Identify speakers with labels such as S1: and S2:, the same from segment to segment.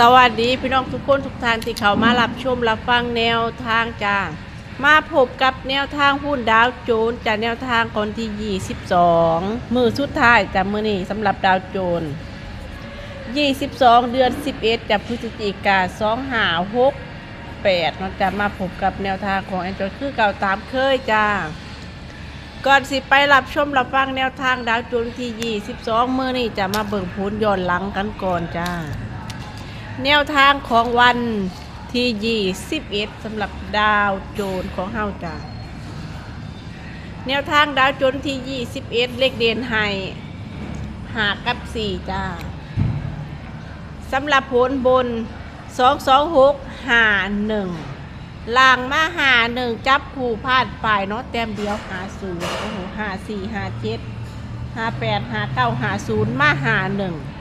S1: สวัสดีพี่น้องทุกคนทุกท่านที่เขามารับชมรับฟังแนวทางจ้ามาพบกับแนวทางหุ้นดาวโจนจากแนวทางคนที่ 22 มือสุดท้ายจากมือนี้สำหรับดาวโจน 22 เดือน 11จากพฤศจิกา2หา6 8เนาะจะมาพบกับแนวทางของแอนดรอยคือเก่าตามเคยจ้าก่อนสิไปรับชมรับฟังแนวทางดาวโจนที่ 22 มือนี้จะมาเบิ่งผลย้อนหลังกันก่อนจ้า แนวทางของวันที่21สำหรับดาวโจนของเฮาจ้าแนวทางดาวโจนที่21เลขเด่นให้หากับ4จ้าสำหรับผลบน226หา1ล่างมาหา1จับคู่พาดปลายเนาะแต้มเดียวหา0โอ้โหหา4หา7หา8หา9หา0มาหา1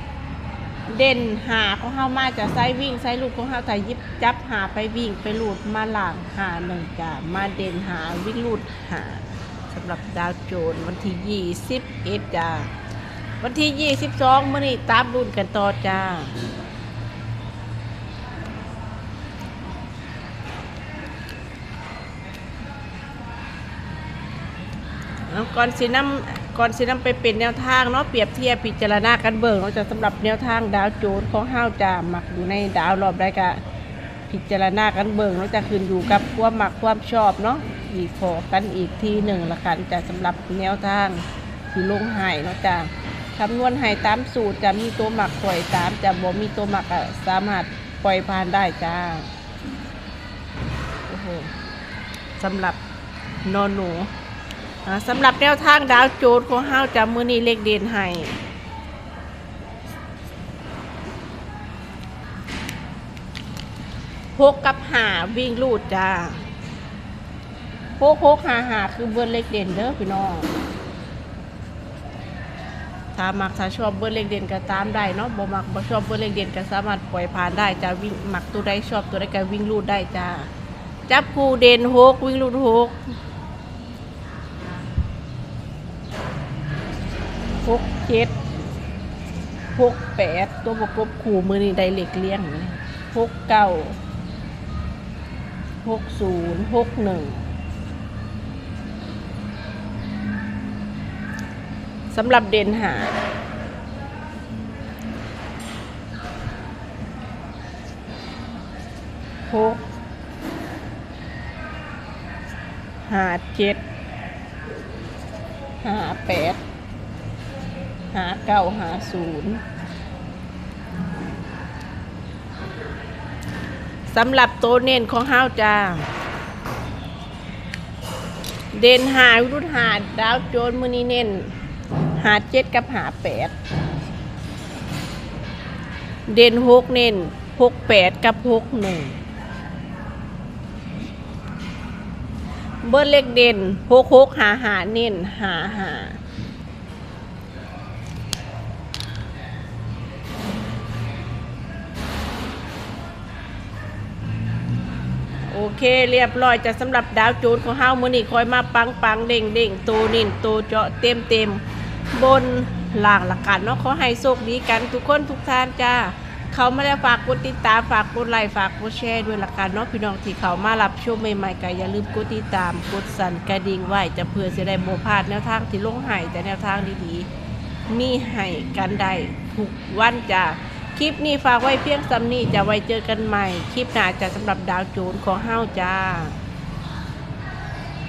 S1: เด่นหาของเฮามาจะไซวิ่งไซลูดของเฮาแต่ยิบจับหาไปวิ่งไปลูดมาหลังหาหนึ่งจ้ามาเด่นหาวิ่งลูดหาสำหรับดาวโจนส์วันที่ยี่สิบเอ็ดจ้าวันที่ยี่สิบสองมื่อนี้ตามรุ่นกันต่อจ้าเอาก่อนสิน้ำ ก่อนสิน้ำไปเป็นแนวทางเนาะเปรียบเทียบพิจารณากันเบิ่งเนาะจะสำหรับแนวทางดาวโจนส์ของเฮาวจะหมักอยู่ในดาวรอบได้กะพิจารณากันเบิ่งเนาะจะขึ้นอยู่กับความหมักความชอบเนาะอีกขอกันอีกทีหนึ่งละกันจะสำหรับแนวทางที่ลงหายเนาะจะคำนวณหายตามสูตรจะมีตัวหมักปล่อยตามจะบ่มีตัวหมักอะสามารถปล่อยผ่านได้จ้าโอ้โหสำหรับนอนหนู สำหรับแนวทางดาวโจนส์ของเฮาจะมือนี้เลขเด่นให้หกกับหาวิ่งลูดจ้าหกหกหาหาคือเบอร์เลขเด่นเด้อพี่น้องถ้ามักถ้าชอบเบอร์เลขเด่นก็ตามได้เนาะบ่มักบ่ชอบเบอร์เลขเด่นก็สามารถปล่อยผ่านได้จะวิ่งมักตัวใดชอบตัวใดก็วิ่งลูดได้จ้าจับคู่เด่นหกวิ่งลูดหก หกเจ็ดหกแปดตัวประกบขู่มือนี่ไดเล็กเลี้ยงหกเก้าหกศูนย์หกหนึ่งสำหรับเด่นหาหกหาเจ็ดหาแปด หาเก้าหาศูนย์สำหรับโตเน้นของห้าวจ้า เด่นหาวิรุธหาดาวโจนมือนี้เน้นหาเจ็ดกับหาแปดเด่นหกเน้นหกแปดกับหกหนึ่งเบอร์เล็กเด่นหกหกหาหาเน้นหาหาโเคเรียบร้อยจะสำหรับดาวโจนของเฮามื้อนี้คอยมาปังปังเด้งเด้งโตนินโตเจาะเต็มเต็มบนหลางละกันเนาะขอให้โชคดีกันทุกคนทุกท่านจ้าเขามาแล้วฝากกดติดตามฝากกดไลค์ฝากกดแชร์ด้วยละกันเนาะพี่น้องที่เขามารับชมใหม่ๆก็อย่าลืมกดติดตามกดสั่นกระดิ่งไว้จะเพื่อจะได้บ่พาดแนวทางที่ลงให้แต่แนวทางดีๆมีให้กันได้ทุกวันจ้า คลิปนี้ฝากไว้เพียงสำนี้จะไว้เจอกันใหม่ คลิปหน้าจะสำหรับดาวโจนของเฮาจ้า